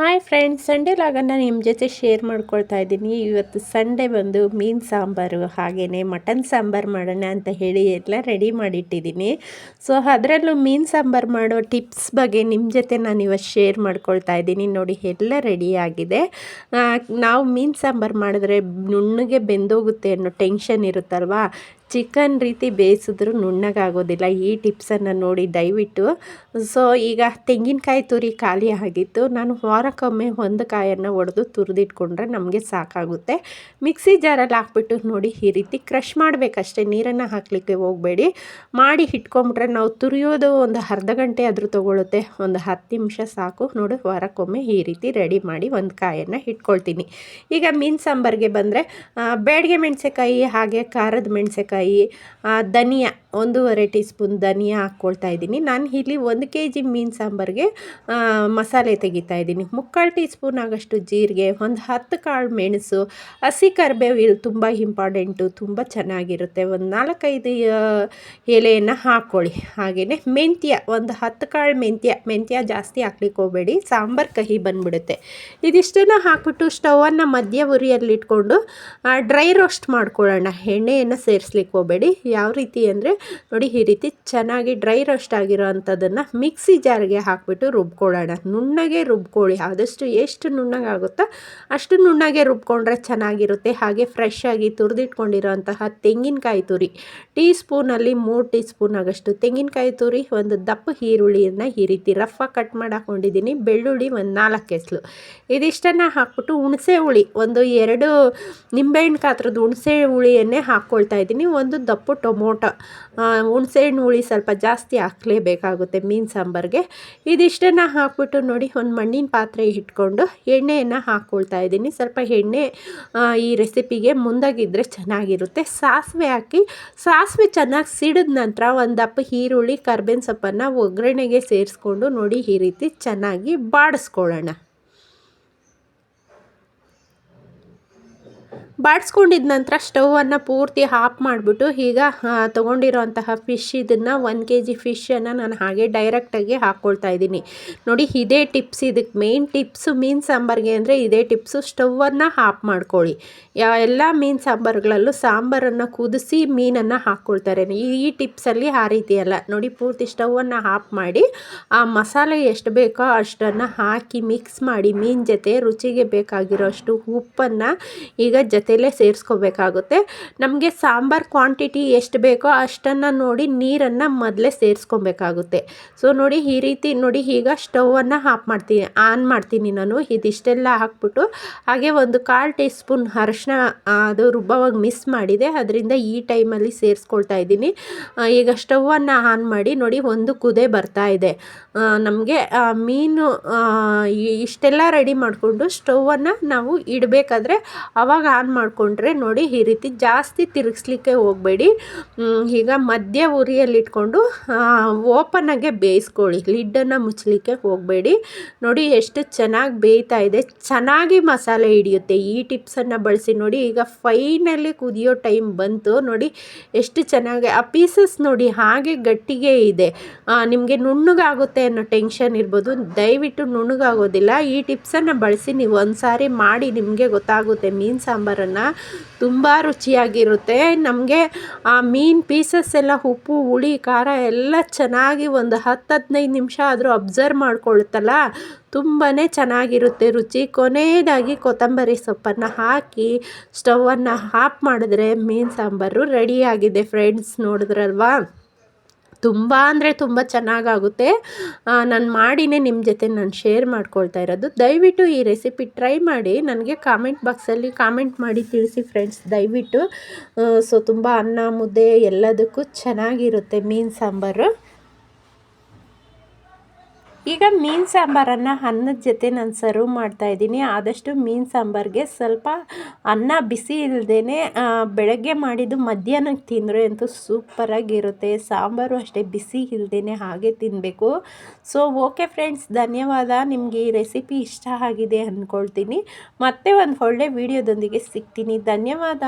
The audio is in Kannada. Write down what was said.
ಹಾಯ್ ಫ್ರೆಂಡ್ಸ್ ಸಂಡೇ ಲಾಗನ್ನು ನಿಮ್ಮ ಜೊತೆ ಶೇರ್ ಮಾಡ್ಕೊಳ್ತಾ ಇದ್ದೀನಿ. ಇವತ್ತು ಸಂಡೇ ಬಂದು ಮೀನು ಸಾಂಬಾರು ಹಾಗೆಯೇ ಮಟನ್ ಸಾಂಬಾರು ಮಾಡೋಣ ಅಂತ ಹೇಳಿ ಎಲ್ಲ ರೆಡಿ ಮಾಡಿಟ್ಟಿದ್ದೀನಿ. ಸೊ ಅದರಲ್ಲೂ ಮೀನು ಸಾಂಬಾರು ಮಾಡೋ ಟಿಪ್ಸ್ ಬಗ್ಗೆ ನಿಮ್ಮ ಜೊತೆ ನಾನು ಇವತ್ತು ಶೇರ್ ಮಾಡ್ಕೊಳ್ತಾ ಇದ್ದೀನಿ. ನೋಡಿ, ಎಲ್ಲ ರೆಡಿ ಆಗಿದೆ. ನಾವು ಮೀನು ಸಾಂಬಾರು ಮಾಡಿದ್ರೆ ನುಣ್ಣಗೆ ಬೆಂದೋಗುತ್ತೆ ಅನ್ನೋ ಟೆನ್ಷನ್ ಇರುತ್ತಲ್ವಾ? ಚಿಕನ್ ರೀತಿ ಬೇಯಿಸಿದ್ರು ನುಣ್ಣಗಾಗೋದಿಲ್ಲ. ಈ ಟಿಪ್ಸನ್ನು ನೋಡಿ ದಯವಿಟ್ಟು. ಸೊ ಈಗ ತೆಂಗಿನಕಾಯಿ ತುರಿ ಖಾಲಿ ಆಗಿತ್ತು. ನಾನು ವಾರಕ್ಕೊಮ್ಮೆ ಒಂದು ಕಾಯನ್ನು ಒಡೆದು ತುರಿದಿಟ್ಕೊಂಡ್ರೆ ನಮಗೆ ಸಾಕಾಗುತ್ತೆ. ಮಿಕ್ಸಿ ಜಾರಲ್ಲಿ ಹಾಕ್ಬಿಟ್ಟು ನೋಡಿ ಈ ರೀತಿ ಕ್ರಷ್ ಮಾಡಬೇಕಷ್ಟೇ. ನೀರನ್ನು ಹಾಕಲಿಕ್ಕೆ ಹೋಗಬೇಡಿ. ಮಾಡಿ ಇಟ್ಕೊಂಬಿಟ್ರೆ ನಾವು ತುರಿಯೋದು ಒಂದು ಅರ್ಧ ಗಂಟೆ ಆದರೂ ತೊಗೊಳುತ್ತೆ. ಒಂದು ಹತ್ತು ನಿಮಿಷ ಸಾಕು. ನೋಡಿ, ವಾರಕ್ಕೊಮ್ಮೆ ಈ ರೀತಿ ರೆಡಿ ಮಾಡಿ ಒಂದು ಕಾಯನ್ನು ಇಟ್ಕೊಳ್ತೀನಿ. ಈಗ ಮೀನು ಸಾಂಬಾರಿಗೆ ಬಂದರೆ ಬೇಡಿಗೆ ಮೆಣಸೆಕಾಯಿ ಹಾಗೆ ಖಾರದ ಮೆಣಸೆಕಾಯಿ ಧನಿಯಾ ಒಂದೂವರೆ ಟೀ ಸ್ಪೂನ್ ಧನಿಯಾ ಹಾಕ್ಕೊಳ್ತಾ ಇದ್ದೀನಿ. ನಾನು ಇಲ್ಲಿ ಒಂದು ಕೆ ಜಿ ಮೀನು ಸಾಂಬಾರಿಗೆ ಮಸಾಲೆ ತೆಗಿತಾ ಇದ್ದೀನಿ. ಮುಕ್ಕಾಲು ಟೀ ಸ್ಪೂನ್ ಆಗೋಷ್ಟು ಜೀರಿಗೆ, ಒಂದು ಹತ್ತು ಕಾಳು ಮೆಣಸು, ಹಸಿ ಕರಿಬೇವು ಇಲ್ಲಿ ತುಂಬ ಇಂಪಾರ್ಟೆಂಟು ತುಂಬ ಚೆನ್ನಾಗಿರುತ್ತೆ. ಒಂದು ನಾಲ್ಕೈದು ಎಲೆಯನ್ನು ಹಾಕ್ಕೊಳ್ಳಿ. ಹಾಗೆಯೇ ಮೆಂತ್ಯ, ಒಂದು ಹತ್ತು ಕಾಳು ಮೆಂತ್ಯ ಮೆಂತ್ಯ ಜಾಸ್ತಿ ಹಾಕ್ಲಿಕ್ಕೆ ಹೋಗಬೇಡಿ. ಸಾಂಬಾರು ಕಹಿ ಬಂದುಬಿಡುತ್ತೆ. ಇದಿಷ್ಟನ್ನು ಹಾಕ್ಬಿಟ್ಟು ಸ್ಟವನ್ನು ಮಧ್ಯ ಉರಿಯಲ್ಲಿಟ್ಕೊಂಡು ಡ್ರೈ ರೋಸ್ಟ್ ಮಾಡ್ಕೊಳ್ಳೋಣ. ಎಣ್ಣೆಯನ್ನು ಸೇರಿಸ್ಲಿಕ್ಕೆ ಹೋಗಬೇಡಿ ಯಾವ ರೀತಿ ಅಂದರೆ ನೋಡಿ ಈ ರೀತಿ ಚೆನ್ನಾಗಿ ಡ್ರೈ ರೋಸ್ಟ್ ಆಗಿರೋ ಅಂಥದ್ದನ್ನು ಮಿಕ್ಸಿ ಜಾರ್ಗೆ ಹಾಕಿಬಿಟ್ಟು ರುಬ್ಕೊಳ್ಳೋಣ. ನುಣ್ಣಗೆ ರುಬ್ಕೊಳ್ಳಿ. ಆದಷ್ಟು ಎಷ್ಟು ನುಣ್ಣಗಾಗುತ್ತೋ ಅಷ್ಟು ನುಣ್ಣಗೆ ರುಬ್ಕೊಂಡ್ರೆ ಚೆನ್ನಾಗಿರುತ್ತೆ. ಹಾಗೆ ಫ್ರೆಶ್ ಆಗಿ ತುರಿದಿಟ್ಕೊಂಡಿರೋ ಅಂತಹ ತೆಂಗಿನಕಾಯಿ ತುರಿ. ಟೀ ಸ್ಪೂನಲ್ಲಿ ಮೂರು ಟೀ ಸ್ಪೂನ್ ಆಗಷ್ಟು ತೆಂಗಿನಕಾಯಿ ತುರಿ, ಒಂದು ದಪ್ಪ ಈರುಳ್ಳಿಯನ್ನು ಈ ರೀತಿ ರಫಾಗಿ ಕಟ್ ಮಾಡಿ ಹಾಕ್ಕೊಂಡಿದ್ದೀನಿ ಬೆಳ್ಳುಳ್ಳಿ ಒಂದು ನಾಲ್ಕು ಎಸ್ಲು ಇದಿಷ್ಟನ್ನು ಹಾಕ್ಬಿಟ್ಟು ಹುಣಸೆ ಹುಳಿ, ಒಂದು ಎರಡು ನಿಂಬೆಹಣ್ಣು ಕಾತ್ರದ ಹುಣಸೆ ಹುಳಿಯನ್ನೇ ಹಾಕ್ಕೊಳ್ತಾ ಇದ್ದೀನಿ. ಒಂದು ದಪ್ಪು ಟೊಮೊಟೊ ಹುಣಸೆಹಣ್ಣು ಹುಳಿ ಸ್ವಲ್ಪ ಜಾಸ್ತಿ ಹಾಕಲೇಬೇಕಾಗುತ್ತೆ ಮೀನು ಸಾಂಬಾರಿಗೆ. ಇದಿಷ್ಟನ್ನು ಹಾಕ್ಬಿಟ್ಟು ನೋಡಿ ಒಂದು ಮಣ್ಣಿನ ಪಾತ್ರೆ ಇಟ್ಕೊಂಡು ಎಣ್ಣೆಯನ್ನು ಹಾಕ್ಕೊಳ್ತಾ ಇದ್ದೀನಿ. ಸ್ವಲ್ಪ ಎಣ್ಣೆ ಈ ರೆಸಿಪಿಗೆ ಮುಂದಾಗಿದ್ದರೆ ಚೆನ್ನಾಗಿರುತ್ತೆ. ಸಾಸಿವೆ ಹಾಕಿ, ಸಾಸಿವೆ ಚೆನ್ನಾಗಿ ಸಿಡಿದ ನಂತರ ಒಂದು ದಪ್ಪ ಈರುಳ್ಳಿ, ಕರ್ಬೇವಿನ ಸೊಪ್ಪನ್ನು ಒಗ್ಗರಣೆಗೆ ಸೇರಿಸ್ಕೊಂಡು ನೋಡಿ ಈ ರೀತಿ ಚೆನ್ನಾಗಿ ಬಾಡಿಸ್ಕೊಳ್ಳೋಣ. ಬಾಡಿಸ್ಕೊಂಡಿದ ನಂತರ ಸ್ಟವನ್ನು ಪೂರ್ತಿ ಆಫ್ ಮಾಡಿಬಿಟ್ಟು ಈಗ ತೊಗೊಂಡಿರೋಂತಹ ಫಿಶ್ ಇದನ್ನು ಒನ್ ಕೆ ಜಿ ಫಿಶನ್ನು ನಾನು ಹಾಗೆ ಡೈರೆಕ್ಟಾಗಿ ಹಾಕ್ಕೊಳ್ತಾ ಇದ್ದೀನಿ. ನೋಡಿ, ಇದೇ ಟಿಪ್ಸ್ ಇದಕ್ಕೆ ಮೇನ್ ಟಿಪ್ಸು ಮೀನು ಸಾಂಬಾರಿಗೆ ಅಂದರೆ ಇದೇ ಟಿಪ್ಸು ಸ್ಟವನ್ನು ಆಫ್ ಮಾಡ್ಕೊಳ್ಳಿ. ಎಲ್ಲ ಮೀನು ಸಾಂಬಾರುಗಳಲ್ಲೂ ಸಾಂಬಾರನ್ನು ಕುದಿಸಿ ಮೀನನ್ನು ಹಾಕ್ಕೊಳ್ತಾರೆ ಈ ಟಿಪ್ಸಲ್ಲಿ ಆ ರೀತಿ ಅಲ್ಲ. ನೋಡಿ, ಪೂರ್ತಿ ಸ್ಟವನ್ನು ಆಫ್ ಮಾಡಿ, ಆ ಮಸಾಲೆ ಎಷ್ಟು ಬೇಕೋ ಅಷ್ಟನ್ನು ಹಾಕಿ ಮಿಕ್ಸ್ ಮಾಡಿ ಮೀನು ಜೊತೆ ರುಚಿಗೆ ಬೇಕಾಗಿರೋ ಅಷ್ಟು ಉಪ್ಪನ್ನು ಈಗ ಜೊತೆ ಜೊತೆಲೇ ಸೇರಿಸ್ಕೋಬೇಕಾಗುತ್ತೆ. ನಮಗೆ ಸಾಂಬಾರು ಕ್ವಾಂಟಿಟಿ ಎಷ್ಟು ಬೇಕೋ ಅಷ್ಟನ್ನು ನೋಡಿ ನೀರನ್ನು ಮೊದಲೇ ಸೇರಿಸ್ಕೊಬೇಕಾಗುತ್ತೆ. ಸೊ, ನೋಡಿ ಈ ರೀತಿ, ನೋಡಿ ಈಗ ಸ್ಟವನ್ನು ಆಫ್ ಮಾಡ್ತೀನಿ, ಆನ್ ಮಾಡ್ತೀನಿ ನಾನು. ಇದಿಷ್ಟೆಲ್ಲ ಹಾಕ್ಬಿಟ್ಟು ಹಾಗೆ ಒಂದು ಕಾಲು ಟೀ ಸ್ಪೂನ್ ಅರಶಿನ ಅದು ರುಬ್ಬವಾಗಿ ಮಿಸ್ ಮಾಡಿದೆ. ಅದರಿಂದ ಈ ಟೈಮಲ್ಲಿ ಸೇರಿಸ್ಕೊಳ್ತಾ ಇದ್ದೀನಿ. ಈಗ ಸ್ಟವನ್ನು ಆನ್ ಮಾಡಿ ನೋಡಿ ಒಂದು ಕುದೆ ಬರ್ತಾ ಇದೆ. ನಮಗೆ ಮೀನು ಇಷ್ಟೆಲ್ಲ ರೆಡಿ ಮಾಡಿಕೊಂಡು ಸ್ಟವನ್ನು ನಾವು ಇಡಬೇಕಾದ್ರೆ ಅವಾಗ ಆನ್ ಮಾಡಿಕೊಂಡ್ರೆ ನೋಡಿ ಈ ರೀತಿ ಜಾಸ್ತಿ ತಿರುಗಿಸ್ಲಿಕ್ಕೆ ಹೋಗಬೇಡಿ. ಈಗ ಮಧ್ಯ ಉರಿಯಲ್ಲಿಟ್ಕೊಂಡು ಓಪನಾಗೆ ಬೇಯಿಸ್ಕೊಳ್ಳಿ. ಲಿಡ್ಡನ್ನು ಮುಚ್ಚಲಿಕ್ಕೆ ಹೋಗಬೇಡಿ. ನೋಡಿ ಎಷ್ಟು ಚೆನ್ನಾಗಿ ಬೇಯ್ತಾ ಇದೆ. ಚೆನ್ನಾಗಿ ಮಸಾಲೆ ಹಿಡಿಯುತ್ತೆ. ಈ ಟಿಪ್ಸನ್ನು ಬಳಸಿ ನೋಡಿ ಈಗ ಫೈನಲ್ಲಿ ಕುದಿಯೋ ಟೈಮ್ ಬಂತು. ನೋಡಿ ಎಷ್ಟು ಚೆನ್ನಾಗಿ, ಆ ಪೀಸಸ್ ನೋಡಿ ಹಾಗೆ ಗಟ್ಟಿಗೆ ಇದೆ. ನಿಮಗೆ ನುಣ್ಣಗಾಗುತ್ತೆ ಅನ್ನೋ ಟೆನ್ಷನ್ ಇರ್ಬೋದು. ದಯವಿಟ್ಟು ನುಣ್ಣಗಾಗೋದಿಲ್ಲ. ಈ ಟಿಪ್ಸನ್ನು ಬಳಸಿ ನೀವು ಒಂದು ಸಾರಿ ಮಾಡಿ ನಿಮಗೆ ಗೊತ್ತಾಗುತ್ತೆ. ಮೀನು ಸಾಂಬಾರನ್ನು ತುಂಬ ರುಚಿಯಾಗಿರುತ್ತೆ. ನಮಗೆ ಆ ಮೀನು ಪೀಸಸ್ ಎಲ್ಲ ಉಪ್ಪು, ಹುಳಿ, ಖಾರ ಎಲ್ಲ ಚೆನ್ನಾಗಿ ಒಂದು ಹತ್ತು ಹದಿನೈದು ನಿಮಿಷ ಆದರೂ ಅಬ್ಸರ್ವ್ ಮಾಡ್ಕೊಳ್ತಲ್ಲ ತುಂಬಾ ಚೆನ್ನಾಗಿರುತ್ತೆ ರುಚಿ. ಕೊನೆಯದಾಗಿ ಕೊತ್ತಂಬರಿ ಸೊಪ್ಪನ್ನು ಹಾಕಿ ಸ್ಟವನ್ನು ಆಫ್ ಮಾಡಿದ್ರೆ ಮೀನು ಸಾಂಬಾರು ರೆಡಿಯಾಗಿದೆ ಫ್ರೆಂಡ್ಸ್, ನೋಡಿದ್ರಲ್ವಾ? ತುಂಬ ಅಂದರೆ ತುಂಬ ಚೆನ್ನಾಗಾಗುತ್ತೆ. ನಾನು ಮಾಡಿನೇ ನಿಮ್ಮ ಜೊತೆ ನಾನು ಶೇರ್ ಮಾಡ್ಕೊಳ್ತಾ ಇರೋದು. ದಯವಿಟ್ಟು ಈ ರೆಸಿಪಿ ಟ್ರೈ ಮಾಡಿ, ನನಗೆ ಕಾಮೆಂಟ್ ಬಾಕ್ಸಲ್ಲಿ ಕಾಮೆಂಟ್ ಮಾಡಿ ತಿಳಿಸಿ ಫ್ರೆಂಡ್ಸ್ ದಯವಿಟ್ಟು. ಸೊ ತುಂಬ ಅನ್ನ, ಮುದ್ದೆ ಎಲ್ಲದಕ್ಕೂ ಚೆನ್ನಾಗಿರುತ್ತೆ ಮೀನು ಸಾಂಬಾರು. ಈಗ ಮೀನು ಸಾಂಬಾರನ್ನು ಅನ್ನದ ಜೊತೆ ನಾನು ಸರ್ವ್ ಮಾಡ್ತಾ ಇದ್ದೀನಿ. ಆದಷ್ಟು ಮೀನು ಸಾಂಬಾರಿಗೆ ಸ್ವಲ್ಪ ಅನ್ನ ಬಿಸಿ ಇಲ್ಲದೇ ಬೆಳಗ್ಗೆ ಮಾಡಿದ್ದು ಮಧ್ಯಾಹ್ನಕ್ಕೆ ತಿಂದರೆ ಅಂತೂ ಸೂಪರಾಗಿರುತ್ತೆ ಸಾಂಬಾರು ಅಷ್ಟೇ ಬಿಸಿ ಇಲ್ಲದೇ ಹಾಗೆ ತಿನ್ನಬೇಕು ಸೊ ಓಕೆ ಫ್ರೆಂಡ್ಸ್ ಧನ್ಯವಾದ. ನಿಮಗೆ ಈ ರೆಸಿಪಿ ಇಷ್ಟ ಆಗಿದೆ ಅಂದ್ಕೊಳ್ತೀನಿ ಮತ್ತೆ ಒಂದು ಒಳ್ಳೆ ವಿಡಿಯೋದೊಂದಿಗೆ ಸಿಗ್ತೀನಿ. ಧನ್ಯವಾದ.